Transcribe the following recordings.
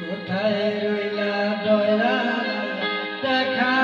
কোথায় রইলা দয়া দেখা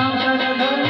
Thank you.